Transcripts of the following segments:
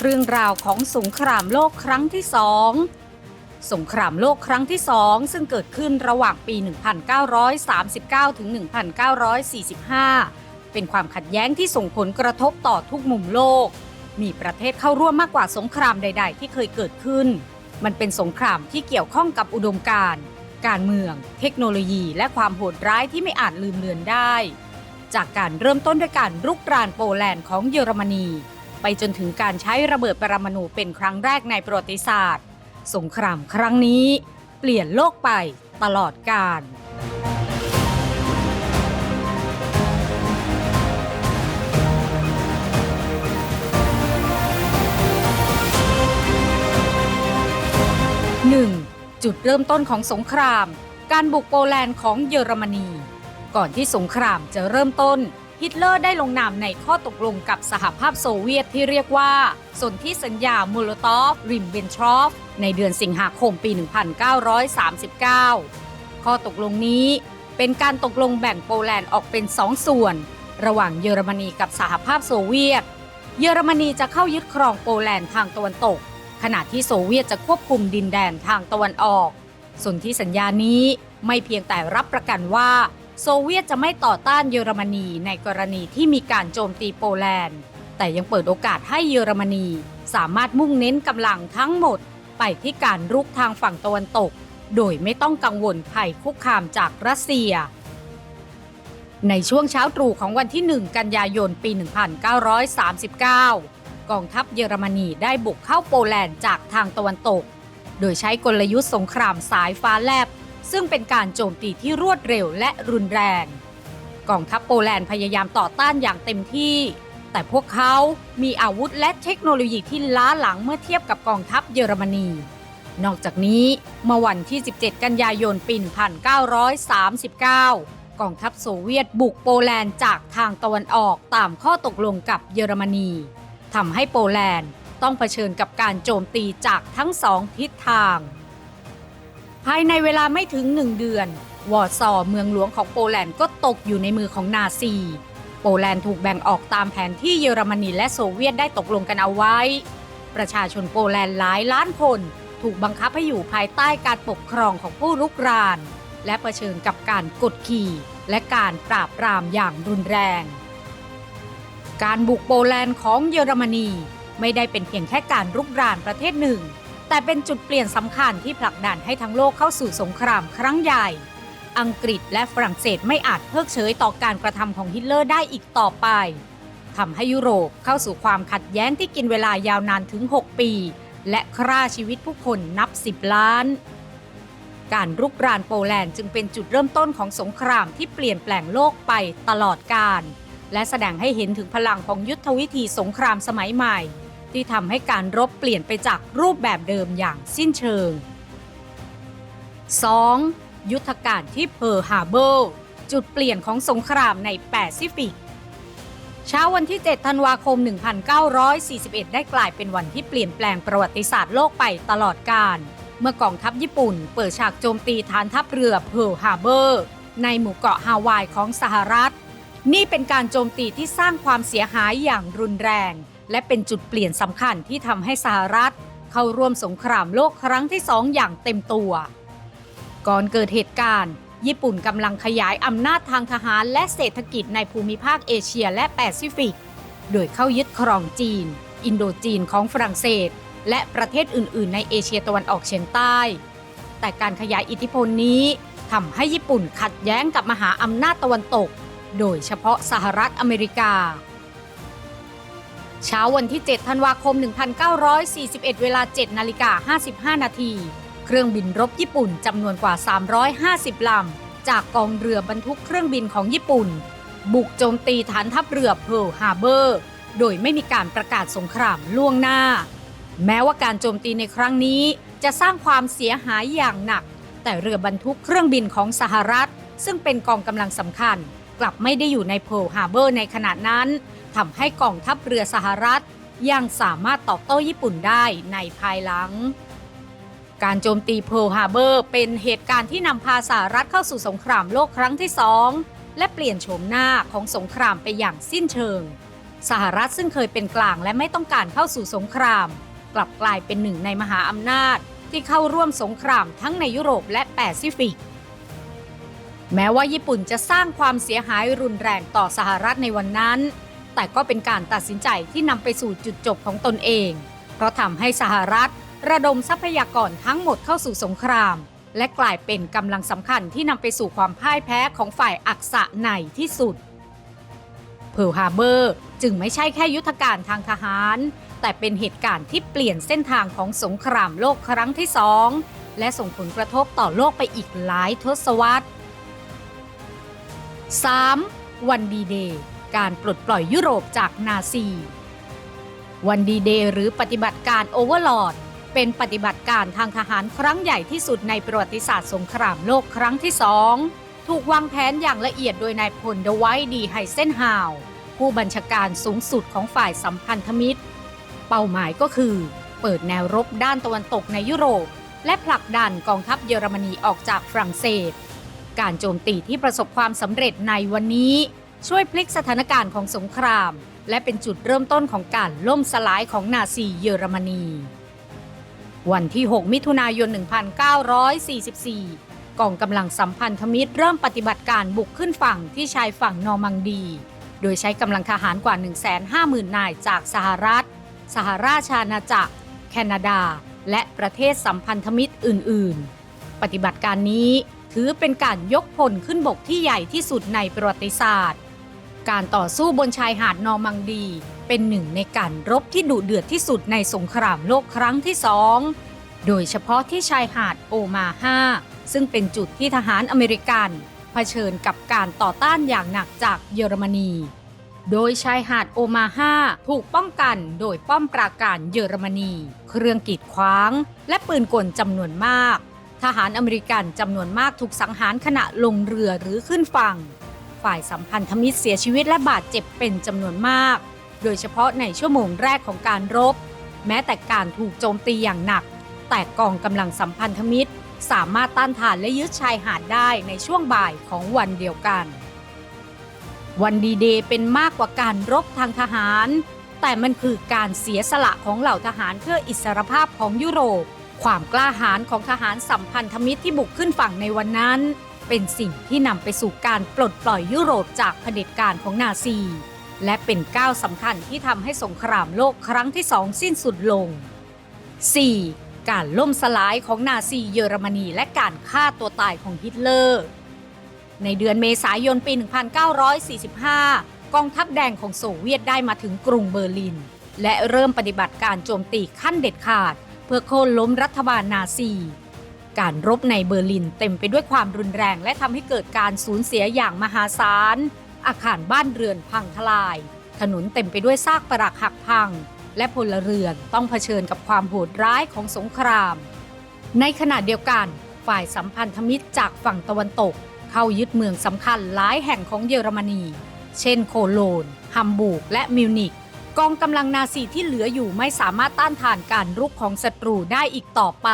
เรื่องราวของสงครามโลกครั้งที่สองสงครามโลกครั้งที่สองซึ่งเกิดขึ้นระหว่างปี 1939 ถึง 1945 เป็นความขัดแย้งที่ส่งผลกระทบต่อทุกมุมโลก มีประเทศเข้าร่วมมากกว่าสงครามใด ๆ ที่เคยเกิดขึ้น มันเป็นสงครามที่เกี่ยวข้องกับอุดมการณ์ การเมือง เทคโนโลยี และความโหดร้ายที่ไม่อาจลืมเลือนได้ จากการเริ่มต้นด้วยการรุกรานโปแลนด์ของเยอรมนี ไปจนถึงการใช้ระเบิดปรมาณูเป็นครั้งแรกในประวัติศาสตร์ สงครามครั้งนี้ เปลี่ยนโลกไปตลอดกาล 1. จุดเริ่มต้นของสงคราม การบุกโปแลนด์ของเยอรมนี ก่อนที่สงครามจะเริ่มต้น ฮิตเลอร์ได้ลงนามในข้อตกลงกับสหภาพโซเวียตที่เรียกว่าสนธิสัญญาโมโลตอฟริมเบนทรอฟ ในเดือนสิงหาคมปี 1939 ข้อตกลงนี้เป็นการตกลงแบ่งโปแลนด์ออกเป็นสองส่วน ระหว่างเยอรมนีกับสหภาพโซเวียต เยอรมนีจะเข้ายึดครองโปแลนด์ทางตะวันตก ขณะที่โซเวียตจะควบคุมดินแดนทางตะวันออก ส่วนที่สัญญานี้ไม่เพียงแต่รับประกันว่า โซเวียตจะไม่ต่อต้านเยอรมนีในกรณีที่มีการโจมตีโปแลนด์ แต่ยังเปิดโอกาสให้เยอรมนี สามารถมุ่งเน้นกำลังทั้งหมด ไปที่การรุกทางฝั่งตะวันตก โดยไม่ต้องกังวลภัยคุกคามจากรัสเซีย ในช่วงเช้าตรู่ของวันที่ 1 กันยายนปี 1939 กองทัพเยอรมนีได้บุกเข้าโปแลนด์จากทางตะวันตก โดยใช้กลยุทธ์สงครามสายฟ้าแลบ ซึ่งเป็นการโจมตีที่รวดเร็วและรุนแรง กองทัพโปแลนด์พยายามต่อต้านอย่างเต็มที่ แต่พวกเขามีอาวุธและเทคโนโลยีที่ล้าหลังเมื่อเทียบกับกองทัพเยอรมนี นอกจากนี้เมื่อวันที่ 17 กันยายนปี 1939กองทัพโซเวียตบุกโปแลนด์จากทางตะวันออกตามข้อตกลงกับเยอรมนีทำให้โปแลนด์ต้องเผชิญกับการโจมตีจากทั้งสองทิศทาง ภายในเวลาไม่ถึงหนึ่งเดือน วอร์ซอเมืองหลวงของโปแลนด์ก็ตกอยู่ในมือของนาซี โปแลนด์ถูกแบ่งออกตามแผนที่เยอรมนีและโซเวียตได้ตกลงกันเอาไว้ ประชาชนโปแลนด์หลายล้านคนถูกบังคับให้อยู่ภายใต้การปกครองของผู้รุกราน และะเผชิญกับการกดขี่และการปราบปรามอย่างรุนแรง การบุกโปแลนด์ของเยอรมนีไม่ได้เป็นเพียงแค่การรุกรานประเทศหนึ่ง แต่เป็นจุดเปลี่ยนสำคัญที่ผลักดันให้ทั้งโลกเข้าสู่สงครามครั้งใหญ่ อังกฤษและฝรั่งเศสไม่อาจเพิกเฉยต่อการกระทำของฮิตเลอร์ได้อีกต่อไปทำให้ยุโรปเข้าสู่ความขัดแย้งที่กินเวลายาวนานถึง 6 ปี และฆ่าชีวิตผู้คนนับ 10 ล้าน การรุกรานโปแลนด์จึงเป็นจุดเริ่มต้นของสงครามที่เปลี่ยนแปลงโลกไปตลอดกาลและแสดงให้เห็นถึงพลังของยุทธวิธีสงครามสมัยใหม่ ที่ทำให้การรบเปลี่ยนไปจากรูปแบบเดิมอย่างสิ้นเชิง 2. ยุทธการที่เพิร์ฮาเบอร์จุดเปลี่ยนของสงครามในแปซิฟิก เช้าวันที่ 7 ธันวาคม 1941 ได้กลายเป็นวันที่เปลี่ยนแปลงประวัติศาสตร์โลกไปตลอดกาลเมื่อกองทัพญี่ปุ่น เปิดฉากโจมตีฐานทัพเรือเพิร์ฮาเบอร์ ในหมู่เกาะฮาวายของสหรัฐ นี่เป็นการโจมตีที่สร้างความเสียหายอย่างรุนแรง และเป็นจุดเปลี่ยนสำคัญที่ทำให้สหรัฐ เข้าร่วมสงครามโลกครั้งที่สองอย่างเต็มตัว ก่อนเกิดเหตุการณ์ ญี่ปุ่นกำลังขยายอำนาจทางทหารและเศรษฐกิจในภูมิภาคเอเชียและแปซิฟิก โดยเข้ายึดครองจีน อินโดจีนของฝรั่งเศส และประเทศอื่น ๆ ในเอเชียตะวันออกเฉียงใต้ แต่การขยายอิทธิพลนี้ทำให้ญี่ปุ่นขัดแย้งกับมหาอำนาจตะวันตก โดยเฉพาะสหรัฐอเมริกา เช้าวันที่ 7 ธันวาคม 1941 เวลา 7 นาฬิกา 55 นาที เครื่องบินรบญี่ปุ่นจำนวนกว่า 350 ลำ จากกองเรือบรรทุกเครื่องบินของญี่ปุ่น บุกโจมตีฐานทัพเรือเพิร์ลฮาร์เบอร์ โดยไม่มีการประกาศสงครามล่วงหน้า แม้ว่าการโจมตีในครั้งนี้จะสร้างความเสียหายอย่างหนัก แต่เรือบรรทุกเครื่องบินของสหรัฐ ซึ่งเป็นกองกำลังสำคัญ กลับไม่ได้อยู่ในเพิร์ลฮาร์เบอร์ในขณะนั้นทำให้กองทัพเรือสหรัฐ ยังสามารถตอบโต้ญี่ปุ่นได้ในภายหลัง การโจมตีเพิร์ลฮาร์เบอร์เป็นเหตุการณ์ที่นำพาสหรัฐเข้าสู่สงครามโลกครั้งที่สองและเปลี่ยนโฉมหน้าของสงครามไปอย่างสิ้นเชิง สหรัฐซึ่งเคยเป็นกลางและไม่ต้องการเข้าสู่สงคราม กลับกลายเป็นหนึ่งในมหาอำนาจที่เข้าร่วมสงครามทั้งในยุโรปและแปซิฟิก แม้ว่าญี่ปุ่นจะสร้างความเสียหายรุนแรงต่อสหรัฐในวันนั้น แต่ก็เป็นการตัดสินใจที่นำไปสู่จุดจบของตนเอง เพราะทำให้สหรัฐระดมทรัพยากรทั้งหมดเข้าสู่สงคราม และกลายเป็นกำลังสำคัญที่นำไปสู่ความพ่ายแพ้ของฝ่ายอักษะในที่สุดเพิร์ลฮาร์เบอร์จึงไม่ใช่แค่ยุทธการทางทหาร แต่เป็นเหตุการณ์ที่เปลี่ยนเส้นทางของสงครามโลกครั้งที่สองและส่งผลกระทบต่อโลกไปอีกหลายทศวรรษ 3. วันดีเดย์การปลดปล่อยยุโรปจากนาซี วันดีเดย์หรือปฏิบัติการโอเวอร์ลอดเป็นปฏิบัติการทางทหารครั้งใหญ่ที่สุดในประวัติศาสตร์สงครามโลกครั้งที่สองถูกวางแผนอย่างละเอียดโดยนายพลเดไวท์ดีไฮเซนฮาว ผู้บัญชาการสูงสุดของฝ่ายสัมพันธมิตร เป้าหมายก็คือ เปิดแนวรบด้านตะวันตกในยุโรป และผลักดันกองทัพเยอรมนีออกจากฝรั่งเศส การโจมตีที่ประสบความสำเร็จในวันนี้ ช่วยพลิกสถานการณ์ของสงคราม และเป็นจุดเริ่มต้นของการล่มสลายของนาซีเยอรมนี วันที่ 6 มิถุนายน 1944 กองกำลังสัมพันธมิตรเริ่มปฏิบัติการบุกขึ้นฝั่งที่ชายฝั่งนอร์มังดี โดยใช้กำลังทหารกว่า 150,000 นายจากสหรัฐ สหราชอาณาจักร แคนาดา และประเทศสัมพันธมิตรอื่น ๆ ปฏิบัติการนี้ ถือเป็นการยกพลขึ้นบกที่ใหญ่ที่สุดในประวัติศาสตร์ การต่อสู้บนชายหาดนอร์มังดี เป็นหนึ่งในการรบที่ดุเดือดที่สุดในสงครามโลกครั้งที่สอง โดยเฉพาะที่ชายหาดโอมาฮาซึ่งเป็นจุดที่ทหารอเมริกันเผชิญกับการต่อต้านอย่างหนักจากเยอรมนี โดยชายหาดโอมาฮาถูกป้องกันโดยป้อมปราการเยอรมนี เครื่องกีดขวาง และปืนกลจำนวนมาก ทหารอเมริกันจำนวนมากถูกสังหารขณะลงเรือหรือขึ้นฝั่ง ฝ่ายสัมพันธมิตรเสียชีวิตและบาดเจ็บเป็นจำนวนมาก โดยเฉพาะในชั่วโมงแรกของการรบ แม้แต่การถูกโจมตีอย่างหนัก แต่กองกำลังสัมพันธมิตร สามารถต้านทานและยึดชายหาดได้ในช่วงบ่ายของวันเดียวกัน วันดีเดย์เป็นมากกว่าการรบทางทหาร แต่มันคือการเสียสละของเหล่าทหารเพื่ออิสรภาพของยุโรป ความกล้าหาญของทหารสัมพันธมิตรที่บุกขึ้นฝั่งในวันนั้น เป็นสิ่งที่นำไปสู่การปลดปล่อยยุโรปจากเผด็จการของนาซี และเป็นก้าวสำคัญที่ทำให้สงครามโลกครั้งที่สองสิ้นสุดลง 4. การล่มสลายของนาซีเยอรมนีและการฆ่าตัวตายของฮิตเลอร์ ในเดือนเมษายนปี 1945 กองทัพแดงของโซเวียตได้มาถึงกรุงเบอร์ลิน และเริ่มปฏิบัติการโจมตีขั้นเด็ดขาด เพื่อโค่นล้มรัฐบาลนาซี การรบในเบอร์ลินเต็มไปด้วยความรุนแรงและทำให้เกิดการสูญเสียอย่างมหาศาล อาคารบ้านเรือนพังทลาย ถนนเต็มไปด้วยซากปรักหักพัง และพลเรือนต้องเผชิญกับความโหดร้ายของสงคราม ในขณะเดียวกันฝ่ายสัมพันธมิตรจากฝั่งตะวันตก เข้ายึดเมืองสำคัญหลายแห่งของเยอรมนี เช่นโคโลน ฮัมบูร์ก และมิวนิก กองกำลังนาซีที่เหลืออยู่ไม่สามารถต้านทานการรุกของศัตรูได้อีกต่อไป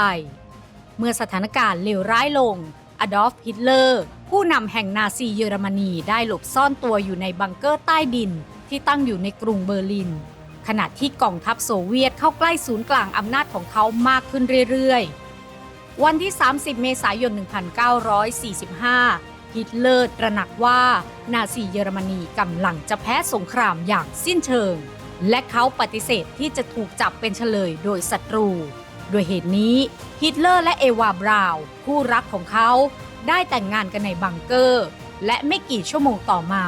เมื่อสถานการณ์เลวร้ายลง อดอล์ฟฮิตเลอร์ ผู้นำแห่งนาซีเยอรมนีได้หลบซ่อนตัวอยู่ในบังเกอร์ใต้ดินที่ตั้งอยู่ในกรุงเบอร์ลิน ขณะที่กองทัพโซเวียตเข้าใกล้ศูนย์กลางอำนาจของเขามากขึ้นเรื่อยๆ วันที่ 30 เมษายน 1945ฮิตเลอร์ตระหนักว่านาซีเยอรมนีกำลังจะแพ้สงครามอย่างสิ้นเชิง และเขาปฏิเสธที่จะถูกจับเป็นเฉลยโดยศัตรู โดยเหตุนี้ฮิตเลอร์และเอวาบราวน์คู่รักของเขาได้แต่งงานกันในบังเกอร์ และไม่กี่ชั่วโมงต่อมา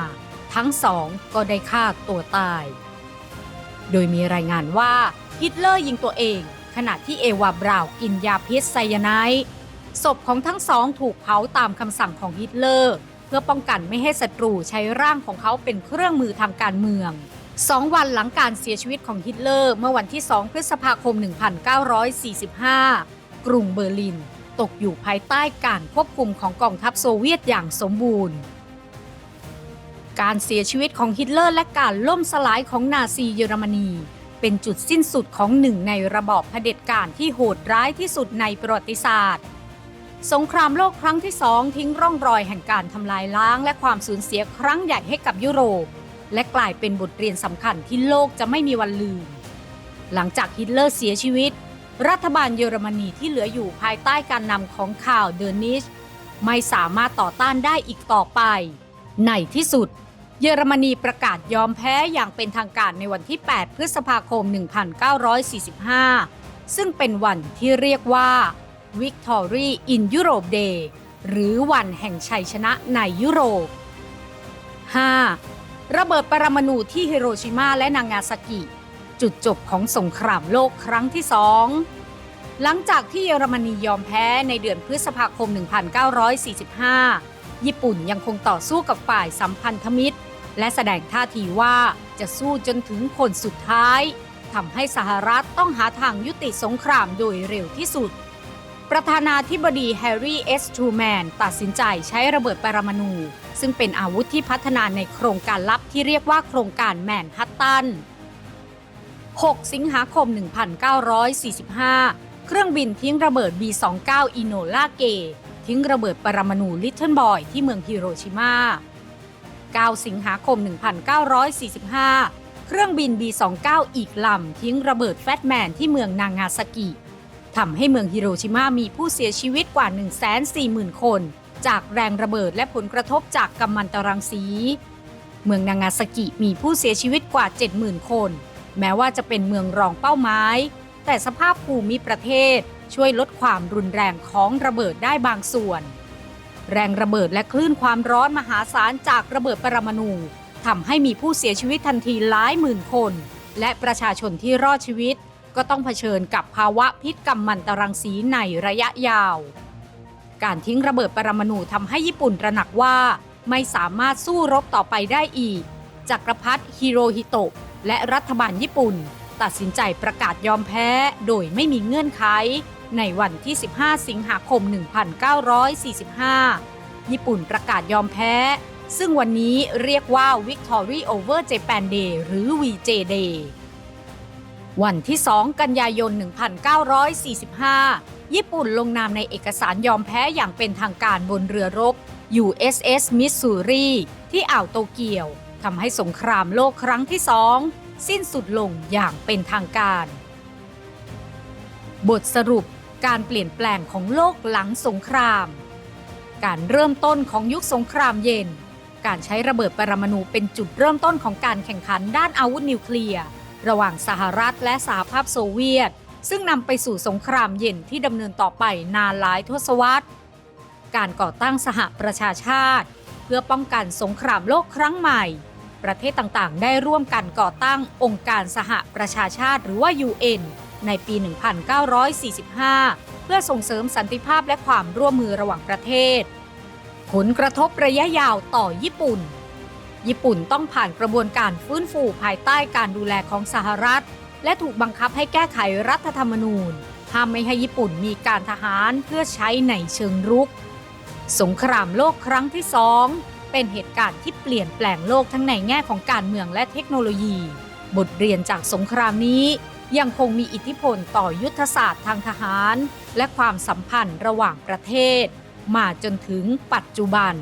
ทั้งสองก็ได้ฆ่าตัวตาย โดยมีรายงานว่าฮิตเลอร์ยิงตัวเอง ขณะที่เอวาบราวกินยาพิษไซยาไนด์ศพของทั้งสองถูกเผาตามคำสั่งของฮิตเลอร์ เพื่อป้องกันไม่ให้ศัตรูใช้ร่างของเขาเป็นเครื่องมือทางการเมือง สองวันหลังการเสียชีวิตของฮิตเลอร์ เมื่อวันที่ 2 พฤษภาคม 1945 กรุงเบอร์ลิน ตกอยู่ภายใต้การควบคุมของกองทัพโซเวียตอย่างสมบูรณ์ การเสียชีวิตของฮิตเลอร์ และการล่มสลายของนาซีเยอรมนี เป็นจุดสิ้นสุดของหนึ่งในระบอบเผด็จการที่โหดร้ายที่สุดในประวัติศาสตร์สงครามโลกครั้งที่สองทิ้งร่องรอยแห่งการทำลายล้าง และความสูญเสียครั้งใหญ่ให้กับยุโรป และกลายเป็นบทเรียนสำคัญที่โลกจะไม่มีวันลืม หลังจากฮิตเลอร์เสียชีวิต รัฐบาลเยอรมนีที่เหลืออยู่ภายใต้การนำของข่าวเดอร์นิชไม่สามารถต่อต้านได้อีกต่อไป ในที่สุด เยอรมนีประกาศยอมแพ้อย่างเป็นทางการในวันที่ 8 พฤษภาคม 1945 ซึ่งเป็นวันที่เรียกว่า Victory in Europe Day หรือวันแห่งชัยชนะในยุโรป 5. ระเบิดปรมาณูที่ฮิโรชิมาและนางาซากิ จุดจบของสงครามโลกครั้งที่สองหลังจากที่เยอรมนียอมแพ้ในเดือนพฤษภาคม 1945 ญี่ปุ่นยังคงต่อสู้กับฝ่ายสัมพันธมิตร และแสดงท่าทีว่าจะสู้จนถึงคนสุดท้ายทำให้สหรัฐต้องหาทางยุติสงครามโดยเร็วที่สุด ประธานาธิบดีแฮร์รี่เอสทูแมนตัดสินใจใช้ระเบิดปรมาณูซึ่งเป็นอาวุธที่พัฒนาในโครงการลับที่เรียกว่าโครงการแมนฮัตตัน 6 สิงหาคม 1945 เครื่องบินทิ้งระเบิด B-29 อิโนลาเก ทิ้งระเบิดปรมาณูลิตเทิลบอยที่เมืองฮิโรชิมา 9 สิงหาคม 1945 เครื่องบิน B-29 อีกลำทิ้งระเบิดแฟตแมนที่เมืองนางาซากิ ทำให้เมืองฮิโรชิมามีผู้เสียชีวิตกว่า 140,000 คน จากแรงระเบิดและผลกระทบจากกัมมันตรังสี เมืองนางาซากิมีผู้เสียชีวิตกว่า 70,000 คน แม้ว่าจะเป็นเมืองรองเป้าหมาย แต่สภาพภูมิประเทศช่วยลดความรุนแรงของระเบิดได้บางส่วน แรงระเบิดและคลื่นความร้อนมหาศาลจากระเบิดปรมาณูทำให้มีผู้เสียชีวิตทันทีหลายหมื่นคน และประชาชนที่รอดชีวิต ก็ต้องเผชิญกับภาวะพิษกัมมันตรังสีในระยะยาว การทิ้งระเบิดปรมาณูทำให้ญี่ปุ่นระหนักว่า ไม่สามารถสู้รบต่อไปได้อีก จักรพรรดิฮิโรฮิโตะและรัฐบาลญี่ปุ่น ตัดสินใจประกาศยอมแพ้โดยไม่มีเงื่อนไข ในวันที่ 15 สิงหาคม 1945 ญี่ปุ่นประกาศยอมแพ้ ซึ่งวันนี้เรียกว่า Victory over Japan Day หรือ VJ Day วันที่ 2 กันยายน 1945 ญี่ปุ่นลงนามในเอกสารยอมแพ้อย่างเป็นทางการบนเรือรบ USS Missouri ที่อ่าวโตเกียวทำให้สงครามโลกครั้งที่สองสิ้นสุดลงอย่างเป็นทางการ บทสรุปการเปลี่ยนแปลงของโลกหลังสงคราม การเริ่มต้นของยุคสงครามเย็น การใช้ระเบิดปรมาณูเป็นจุดเริ่มต้นของการแข่งขันด้านอาวุธนิวเคลียร์ ระหว่างสหรัฐและสหภาพโซเวียต ซึ่งนำไปสู่สงครามเย็นที่ดำเนินต่อไปนานหลายทศวรรษ การก่อตั้งสหประชาชาติ เพื่อป้องกันสงครามโลกครั้งใหม่ ประเทศต่างๆ ได้ร่วมกันก่อตั้งองค์การสหประชาชาติหรือว่า UN ในปี 1945 เพื่อส่งเสริมสันติภาพและความร่วมมือระหว่างประเทศ ผลกระทบระยะยาวต่อญี่ปุ่น ญี่ปุ่นต้องผ่านกระบวนการฟื้นฟูภายใต้การดูแลของสหรัฐ และถูกบังคับให้แก้ไขรัฐธรรมนูญห้ามไม่ให้ญี่ปุ่นมีการทหารเพื่อใช้ในเชิงรุก สงครามโลกครั้งที่สองเป็นเหตุการณ์ที่เปลี่ยนแปลงโลกทั้งในแง่ของการเมืองและเทคโนโลยี บทเรียนจากสงครามนี้ยังคงมีอิทธิพลต่อยุทธศาสตร์ทางทหาร และความสัมพันธ์ระหว่างประเทศ มาจนถึงปัจจุบัน